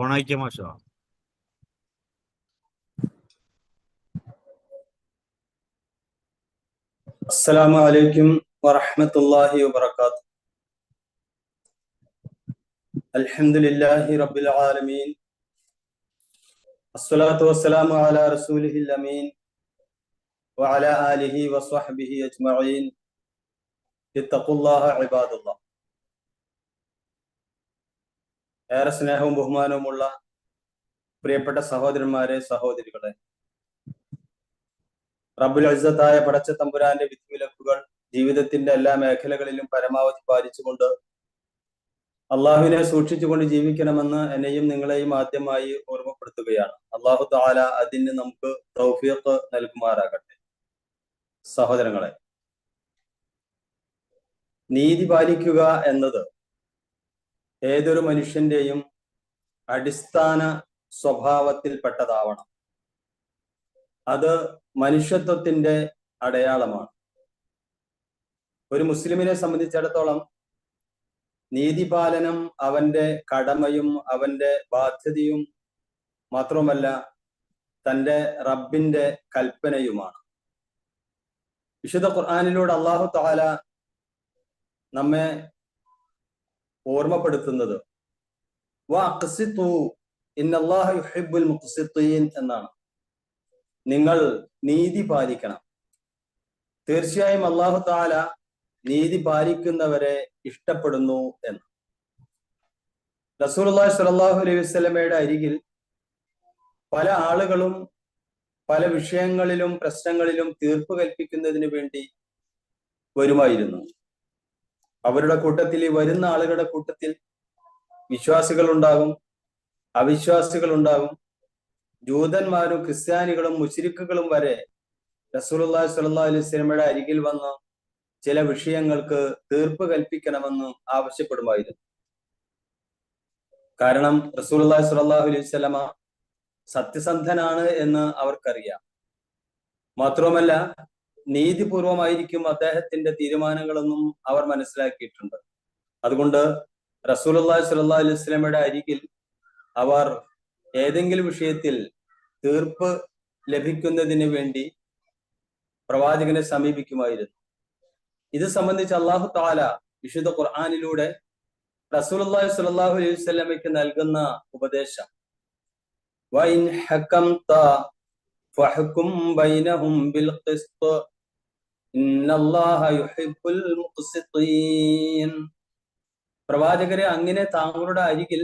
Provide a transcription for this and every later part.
ഓണാക്കിയ മാഷോ അസ്സലാമു അലൈക്കും വറഹ്മത്തുള്ളാഹി വബറകാതുഹു അൽഹംദുലില്ലാഹി റബ്ബിൽ ആലമീൻ അസ്സലാത്തു വസ്സലാമു അലാ റസൂലിഹിൽ അമീൻ വഅലാ ആലിഹി വസ്വഹ്ബിഹി അജ്മഈൻ ഇത്തഖുല്ലാഹ ഇബാദുല്ലാഹ് ഏറെ സ്നേഹവും ബഹുമാനവുമുള്ള പ്രിയപ്പെട്ട സഹോദരന്മാരെ സഹോദരികളെ. റബ്ബുൽ അസത്തായ പടച്ച തമ്പുരാന്റെ വിധിവിലക്കുകൾ ജീവിതത്തിന്റെ എല്ലാ മേഖലകളിലും പരമാവധി പാലിച്ചുകൊണ്ട് അള്ളാഹുവിനെ സൂക്ഷിച്ചുകൊണ്ട് ജീവിക്കണമെന്ന് എന്നെയും നിങ്ങളെയും ആദ്യമായി ഓർമ്മപ്പെടുത്തുകയാണ്. അള്ളാഹു താല അതിന് നമുക്ക് തൗഫീഖ് നൽകുമാറാകട്ടെ. സഹോദരങ്ങളെ നീതി പാലിക്കുക എന്നത് ഏതൊരു മനുഷ്യന്റെയും അടിസ്ഥാന സ്വഭാവത്തിൽപ്പെട്ടതാവണം. അത് മനുഷ്യത്വത്തിന്റെ അടയാളമാണ്. ഒരു മുസ്ലിമിനെ സംബന്ധിച്ചിടത്തോളം നീതിപാലനം അവന്റെ കടമയും അവന്റെ ബാധ്യതയും മാത്രമല്ല തന്റെ റബ്ബിന്റെ കൽപ്പനയുമാണ്. വിശുദ്ധ ഖുർആാനിലൂടെ അള്ളാഹു താല നമ്മെ ഓർമ്മപ്പെടുത്തുന്നത്. എന്നാണ്. നിങ്ങൾ നീതി പാലിക്കണം. തീർച്ചയായും അള്ളാഹു താല നീതി പാലിക്കുന്നവരെ ഇഷ്ടപ്പെടുന്നു എന്ന്. റസൂൽ സലാഹു അലൈഹി വസ്ലമയുടെ അരികിൽ പല ആളുകളും പല വിഷയങ്ങളിലും പ്രശ്നങ്ങളിലും തീർപ്പ് കൽപ്പിക്കുന്നതിന് വേണ്ടി വരുമായിരുന്നു. അവരുടെ കൂട്ടത്തിൽ ഈ വരുന്ന ആളുകളുടെ കൂട്ടത്തിൽ വിശ്വാസികൾ ഉണ്ടാകും അവിശ്വാസികൾ ഉണ്ടാകും ജൂതന്മാരും ക്രിസ്ത്യാനികളും മുഷിരിക്കുകളും വരെ റസൂലുള്ളാഹി സ്വല്ലല്ലാഹു അലൈഹി വസല്ലമയുടെ അരികിൽ വന്ന് ചില വിഷയങ്ങൾക്ക് തീർപ്പ് കൽപ്പിക്കണമെന്ന് ആവശ്യപ്പെടുമായിരുന്നു. കാരണം റസൂലുള്ളാഹി സ്വല്ലല്ലാഹു അലൈഹി വസല്ലമ സത്യസന്ധനാണ് എന്ന് അവർക്കറിയാം. മാത്രവുമല്ല നീതിപൂർവമായിരിക്കും അദ്ദേഹത്തിന്റെ തീരുമാനങ്ങളെന്നും അവർ മനസ്സിലാക്കിയിട്ടുണ്ട്. അതുകൊണ്ട് റസൂലുള്ളാഹി സ്വല്ലല്ലാഹു അലൈഹി സ്വലമയുടെ അരികിൽ അവർ ഏതെങ്കിലും വിഷയത്തിൽ തീർപ്പ് ലഭിക്കുന്നതിന് വേണ്ടി പ്രവാചകനെ സമീപിക്കുമായിരുന്നു. ഇത് സംബന്ധിച്ച് അള്ളാഹു താല വിശുദ്ധ ഖുർആാനിലൂടെ റസൂലുള്ളാഹി സ്വല്ലാഹു അലൈഹി സ്വലമയ്ക്ക് നൽകുന്ന ഉപദേശം. വൈൻ بينهم بالقسط. ഇന്നല്ലാഹ യുഹിബ്ബുൽ മുഖ്സിത്തീൻ പ്രവാചകരെ അങ്ങനെ താങ്കളുടെ അരികിൽ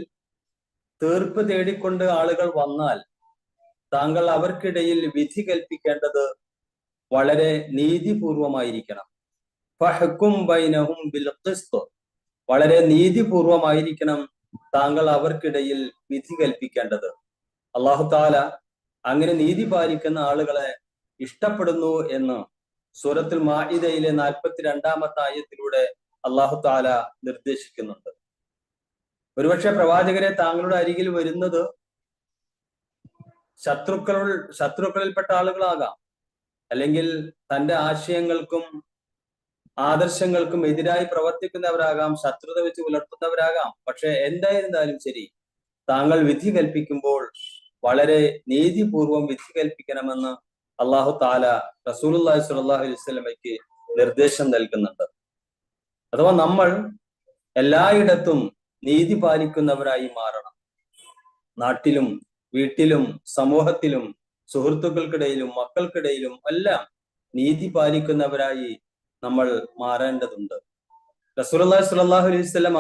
തീർപ്പ് തേടിക്കൊണ്ട് ആളുകൾ വന്നാൽ താങ്കൾ അവർക്കിടയിൽ വിധി കൽപ്പിക്കേണ്ടത് വളരെ നീതിപൂർവമായിരിക്കണം. ഫഹക്കും ബൈനഹും ബിൽ ഖിസ്ത് വളരെ നീതിപൂർവമായിരിക്കണം താങ്കൾ അവർക്കിടയിൽ വിധി കൽപ്പിക്കേണ്ടത്. അള്ളാഹു താല അങ്ങനെ നീതി പാലിക്കുന്ന ആളുകളെ ഇഷ്ടപ്പെടുന്നു എന്ന് സൂറത്തുൽ മാഇദയിലെ നാൽപ്പത്തിരണ്ടാമത്തെ ആയത്തിലൂടെ അള്ളാഹു താല നിർദ്ദേശിക്കുന്നുണ്ട്. ഒരുപക്ഷെ പ്രവാചകരെ താങ്കളുടെ അരികിൽ വരുന്നത് ശത്രുക്കൾ ശത്രുക്കളിൽപ്പെട്ട ആളുകളാകാം. അല്ലെങ്കിൽ തന്റെ ആശയങ്ങൾക്കും ആദർശങ്ങൾക്കും എതിരായി പ്രവർത്തിക്കുന്നവരാകാം ശത്രുത വെച്ച് പുലർത്തുന്നവരാകാം. പക്ഷെ എന്തായിരുന്നാലും ശരി താങ്കൾ വിധി കൽപ്പിക്കുമ്പോൾ വളരെ നീതിപൂർവം വിധി കൽപ്പിക്കണമെന്ന് അള്ളാഹു താല റസൂലുല്ലാഹി സ്വല്ലല്ലാഹു അലൈവലമയ്ക്ക് നിർദ്ദേശം നൽകുന്നുണ്ട്. അഥവാ നമ്മൾ എല്ലായിടത്തും നീതി പാലിക്കുന്നവരായി മാറണം. നാട്ടിലും വീട്ടിലും സമൂഹത്തിലും സുഹൃത്തുക്കൾക്കിടയിലും മക്കൾക്കിടയിലും എല്ലാം നീതി പാലിക്കുന്നവരായി നമ്മൾ മാറേണ്ടതുണ്ട്. റസൂലി അലൈഹി വസല്ലമ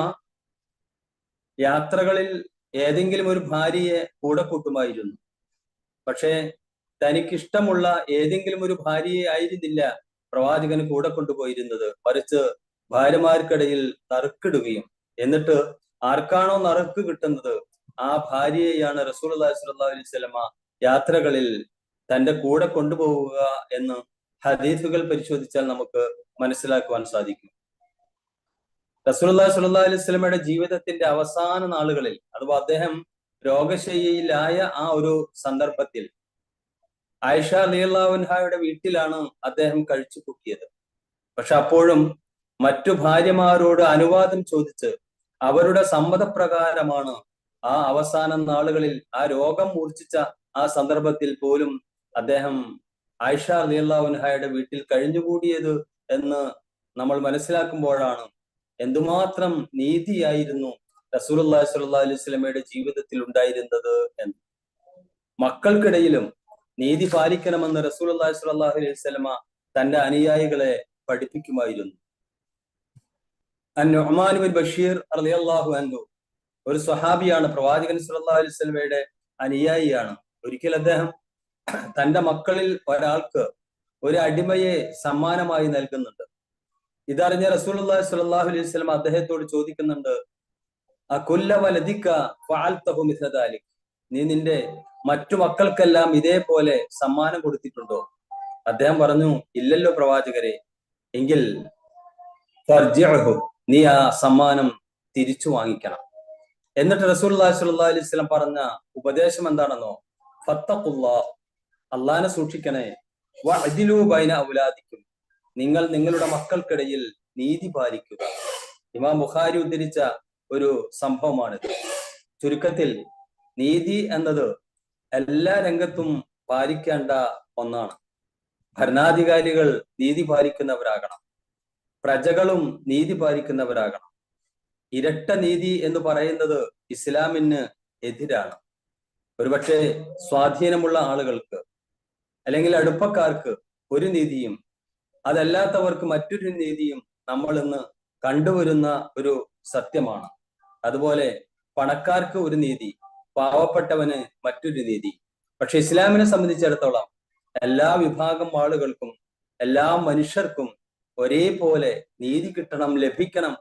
യാത്രകളിൽ ഏതെങ്കിലും ഒരു ഭാര്യയെ കൂടെ കൂട്ടുമായിരുന്നു. പക്ഷേ തനിക്കിഷ്ടമുള്ള ഏതെങ്കിലും ഒരു ഭാര്യയെ ആയിരുന്നില്ല പ്രവാചകന് കൂടെ കൊണ്ടുപോയിരുന്നത്. മറിച്ച് ഭാര്യമാർക്കിടയിൽ നറുക്കിടുകയും. എന്നിട്ട് ആർക്കാണോ നറുക്ക് കിട്ടുന്നത് ആ ഭാര്യയെയാണ് റസൂൽ അള്ളാഹി അലൈഹി സ്വലമ യാത്രകളിൽ തന്റെ കൂടെ കൊണ്ടുപോവുക എന്ന് ഹദീഫുകൾ പരിശോധിച്ചാൽ നമുക്ക് മനസ്സിലാക്കുവാൻ സാധിക്കും. റസൂൽ സുല്ലാ അലൈഹി സ്വലമയുടെ ജീവിതത്തിന്റെ അവസാന നാളുകളിൽ അഥവാ അദ്ദേഹം രോഗശയ്യയിലായ ആ ഒരു സന്ദർഭത്തിൽ ആയിഷ അലിയല്ലാവുൻഹായുടെ വീട്ടിലാണ് അദ്ദേഹം കഴിച്ചു കൂട്ടിയത്. പക്ഷെ അപ്പോഴും മറ്റു ഭാര്യമാരോട് അനുവാദം ചോദിച്ച് അവരുടെ സമ്മതപ്രകാരമാണ് ആ അവസാന നാളുകളിൽ ആ രോഗം മൂർച്ഛിച്ച ആ സന്ദർഭത്തിൽ പോലും അദ്ദേഹം ആയിഷ അലിയല്ലാഹുൻഹായുടെ വീട്ടിൽ കഴിഞ്ഞുകൂടിയത് എന്ന് നമ്മൾ മനസ്സിലാക്കുമ്പോഴാണ് എന്തുമാത്രം നീതിയായിരുന്നു റസൂലുല്ലാ സല്ലാ അലൈഹി സ്വലമയുടെ ജീവിതത്തിൽ ഉണ്ടായിരുന്നത് എന്ന്. മക്കൾക്കിടയിലും നീതി പാലിക്കണമെന്ന് റസൂലുല്ലാ സല്ലാഹു അലൈഹി സ്വലമ തന്റെ അനുയായികളെ പഠിപ്പിക്കുമായിരുന്നു. ബിൻ ബഷീർ അലിയല്ലാഹു അൻഹു ഒരു സ്വഹാബിയാണ് പ്രവാചകൻ സുല്ലാ അലൈഹി സ്വലമയുടെ അനുയായിയാണ്. ഒരിക്കൽ അദ്ദേഹം തന്റെ മക്കളിൽ ഒരാൾക്ക് ഒരു അടിമയെ സമ്മാനമായി നൽകുന്നുണ്ട്. ഇതറിഞ്ഞ റസൂൽ സലാഹു അലൈഹി സ്വലം അദ്ദേഹത്തോട് ചോദിക്കുന്നുണ്ട് ആ ദാലിക്? നീ നിന്റെ മറ്റു മക്കൾക്കെല്ലാം ഇതേപോലെ സമ്മാനം കൊടുത്തിട്ടുണ്ടോ? അദ്ദേഹം പറഞ്ഞു ഇല്ലല്ലോ പ്രവാചകരെ എങ്കിൽ നീ ആ സമ്മാനം തിരിച്ചു വാങ്ങിക്കണം. എന്നിട്ട് റസൂൽ സല്ലാ അലൈഹി വസല്ലം പറഞ്ഞ ഉപദേശം എന്താണെന്നോ? ഫത്തഖുല്ലാ അള്ളാനെ സൂക്ഷിക്കണേ വഅദിലു ബൈന ഔലാദിക്കും. നിങ്ങൾ നിങ്ങളുടെ മക്കൾക്കിടയിൽ നീതി പാലിക്കുക. ഇമാം ബുഖാരി ഉദ്ധരിച്ച ഒരു സംഭവമാണിത്. ചുരുക്കത്തിൽ നീതി എന്നത് എല്ലാ രംഗത്തും പാലിക്കേണ്ട ഒന്നാണ്. ഭരണാധികാരികൾ നീതി പാലിക്കുന്നവരാകണം. പ്രജകളും നീതി പാലിക്കുന്നവരാകണം. ഇരട്ട നീതി എന്ന് പറയുന്നത് ഇസ്ലാമിന് എതിരാണ്. ഒരുപക്ഷെ സ്വാധീനമുള്ള ആളുകൾക്ക് അല്ലെങ്കിൽ അടുപ്പക്കാർക്ക് ഒരു നീതിയും അതല്ലാത്തവർക്ക് മറ്റൊരു നീതിയും നമ്മൾ ഇന്ന് കണ്ടുവരുന്ന ഒരു സത്യമാണ്. അതുപോലെ പണക്കാർക്ക് ഒരു നീതി പാവപ്പെട്ടവന് മറ്റൊരു നീതി. പക്ഷെ ഇസ്ലാമിനെ സംബന്ധിച്ചിടത്തോളം എല്ലാ വിഭാഗം ആളുകൾക്കും എല്ലാ മനുഷ്യർക്കും ഒരേപോലെ നീതി കിട്ടണം ലഭിക്കണം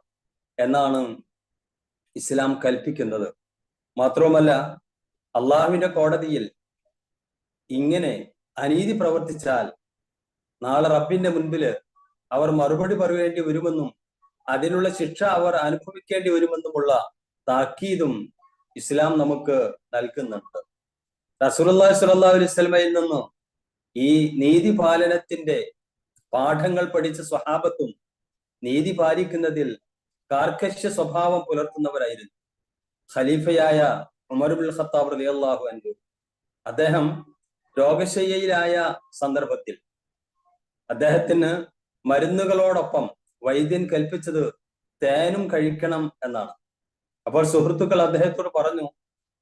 എന്നാണ് ഇസ്ലാം കൽപ്പിക്കുന്നത്. മാത്രവുമല്ല അള്ളാഹുവിന്റെ കോടതിയിൽ ഇങ്ങനെ അനീതി പ്രവർത്തിച്ചാൽ നാളെ റബ്ബിന്റെ മുൻപിൽ അവർ മറുപടി പറയേണ്ടി വരുമെന്നും അതിനുള്ള ശിക്ഷ അവർ അനുഭവിക്കേണ്ടി വരുമെന്നുമുള്ള താക്കീതും ഇസ്ലാം നമുക്ക് നൽകുന്നുണ്ട്. സ്വല്ലല്ലാഹു അലൈഹി വസല്ലമയിൽ നിന്ന് ഈ നീതി പാലനത്തിന്റെ പാഠങ്ങൾ പഠിച്ച സ്വഹാബത്തും നീതി പാലിക്കുന്നതിൽ കാർക്കശ്യ സ്വഭാവം പുലർത്തുന്നവരായിരുന്നു. ഖലീഫയായ ഉമർബുൽ ഖത്താബ് റളിയല്ലാഹു അൻഹു. അദ്ദേഹം രോഗശയ്യയിലായ സന്ദർഭത്തിൽ അദ്ദേഹത്തിന് മരുന്നുകളോടൊപ്പം വൈദ്യൻ കൽപ്പിച്ചത് തേനും കഴിക്കണം എന്നാണ്. അപ്പോൾ സുഹൃത്തുക്കൾ അദ്ദേഹത്തോട് പറഞ്ഞു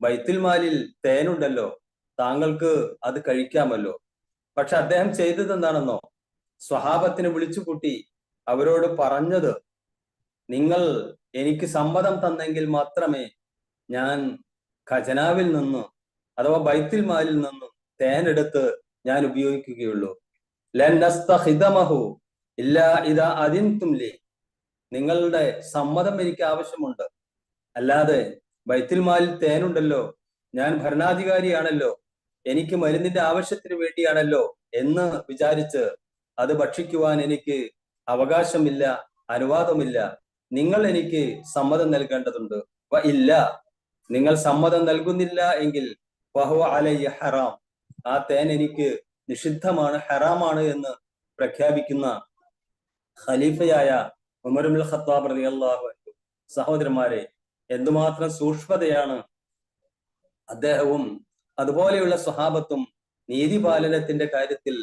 ബൈത്തുൽ മാലിൽ തേനുണ്ടല്ലോ താങ്കൾക്ക് അത് കഴിക്കാമല്ലോ. പക്ഷെ അദ്ദേഹം ചെയ്തത് എന്താണെന്നോ? സ്വഹാബത്തിനെ വിളിച്ചു കൂട്ടി അവരോട് പറഞ്ഞത് നിങ്ങൾ എനിക്ക് സമ്മതം തന്നെങ്കിൽ മാത്രമേ ഞാൻ ഖജനാവിൽ നിന്ന് അഥവാ ബൈത്തുൽ മാലിൽ നിന്ന് തേനെടുത്ത് ഞാൻ ഉപയോഗിക്കുകയുള്ളൂ. നിങ്ങളുടെ സമ്മതം എനിക്ക് ആവശ്യമുണ്ട്. അല്ലാതെ ബൈത്തുൽ മാലിൽ തേനുണ്ടല്ലോ. ഞാൻ ഭരണാധികാരിയാണല്ലോ. എനിക്ക് മരുന്നിന്റെ ആവശ്യത്തിന് വേണ്ടിയാണല്ലോ എന്ന് വിചാരിച്ച് അത് ഭക്ഷിക്കുവാൻ എനിക്ക് അവകാശമില്ല അനുവാദമില്ല. നിങ്ങൾ എനിക്ക് സമ്മതം നൽകേണ്ടതുണ്ട്. ഇല്ല. നിങ്ങൾ സമ്മതം നൽകുന്നില്ല എങ്കിൽ ഹറാം. ആ തേൻ എനിക്ക് നിഷിദ്ധമാണ് ഹറാമാണ് എന്ന് പ്രഖ്യാപിക്കുന്ന ഖലീഫയായ ഉമറുൽ ഖത്താബ് റലി അള്ളാഹു സഹോദരന്മാരെ എന്തുമാത്രം സൂക്ഷ്മതയാണ് അദ്ദേഹവും അതുപോലെയുള്ള സ്വഹാബത്തും നീതിപാലനത്തിന്റെ കാര്യത്തിൽ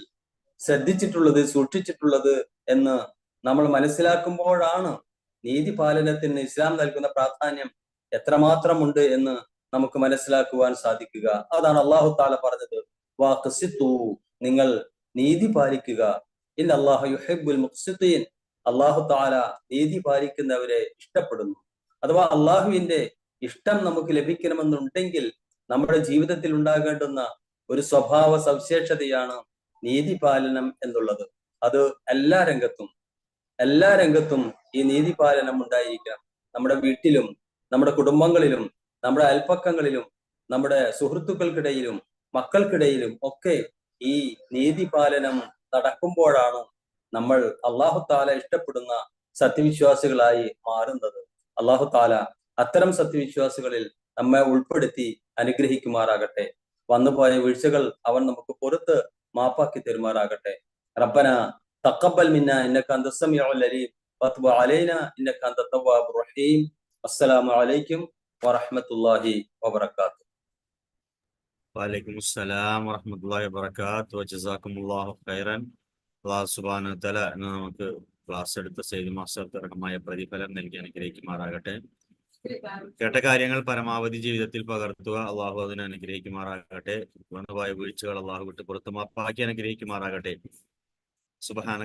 ശ്രദ്ധിച്ചിട്ടുള്ളത് സൂക്ഷിച്ചിട്ടുള്ളത് എന്ന് നമ്മൾ മനസ്സിലാക്കുമ്പോഴാണ് നീതിപാലനത്തിന് ഇസ്ലാം നൽകുന്ന പ്രാധാന്യം എത്രമാത്രമുണ്ട് എന്ന് നമുക്ക് മനസ്സിലാക്കുവാൻ സാധിക്കുക. അതാണ് അള്ളാഹു താല പറഞ്ഞത് വാ നിങ്ങൾ നീതി പാലിക്കുക. ഇൻ അള്ളാഹു യുഹിബുൽ മുഖ്സിത്തീൻ. അള്ളാഹു താല നീതി പാലിക്കുന്നവരെ ഇഷ്ടപ്പെടുന്നു. അഥവാ അള്ളാഹുവിന്റെ ഇഷ്ടം നമുക്ക് ലഭിക്കണമെന്നുണ്ടെങ്കിൽ നമ്മുടെ ജീവിതത്തിൽ ഉണ്ടാകേണ്ടുന്ന ഒരു സ്വഭാവ സവിശേഷതയാണ് നീതി പാലനം എന്നുള്ളത്. അത് എല്ലാ രംഗത്തും എല്ലാ രംഗത്തും ഈ നീതി പാലനം ഉണ്ടായിരിക്കണം നമ്മുടെ വീട്ടിലും നമ്മുടെ കുടുംബങ്ങളിലും നമ്മുടെ അയൽപ്പക്കങ്ങളിലും നമ്മുടെ സുഹൃത്തുക്കൾക്കിടയിലും മക്കൾക്കിടയിലും ഒക്കെ ഈ നീതി പാലനം നടക്കുമ്പോഴാണ് നമ്മൾ അള്ളാഹു താല ഇഷ്ടപ്പെടുന്ന സത്യവിശ്വാസികളായി മാറുന്നത്. അള്ളാഹു താല അത്തരം സത്യവിശ്വാസികളിൽ നമ്മെ ഉൾപ്പെടുത്തി അനുഗ്രഹിക്കുമാറാകട്ടെ. വന്നുപോയ വീഴ്ചകൾ അവൻ നമുക്ക് പുറത്ത് മാപ്പാക്കി തരുമാറാകട്ടെ. റബ്ബന തക്കബൽ മിന്ന ഇന്നക അന്ത സമീഉൽ അലീം വത്ബ അലൈന റഹീം. അസ്സലാമു അലൈക്കും വറഹ്മത്തുള്ളാഹി വബറകാതുഹു. വലൈക്കും അസ്സലാം വറഹ്മത്തുള്ളാഹി വബറകാത്ത് വജസാക്കുമുല്ലാഹു ഖൈറൻ അള്ളാഹു സുബ്ഹാനഹു വതആല ഇന്ന് നമുക്ക് ക്ലാസ് എടുത്ത സെയ്ദ് മാസ്റ്റർ തർക്കമായ പ്രതിഫലം നൽകി അനുഗ്രഹിക്കുമാറാകട്ടെ കേട്ട കാര്യങ്ങൾ പരമാവധി ജീവിതത്തിൽ പകർത്തുക. അള്ളാഹു അതിനെ അനുഗ്രഹിക്കുമാറാകട്ടെ വന്നുപോയ വീഴ്ചകൾ അള്ളാഹു വിട്ട് പുറത്ത് മാപ്പാക്കി അനുഗ്രഹിക്കുമാറാകട്ടെ സുബഹാന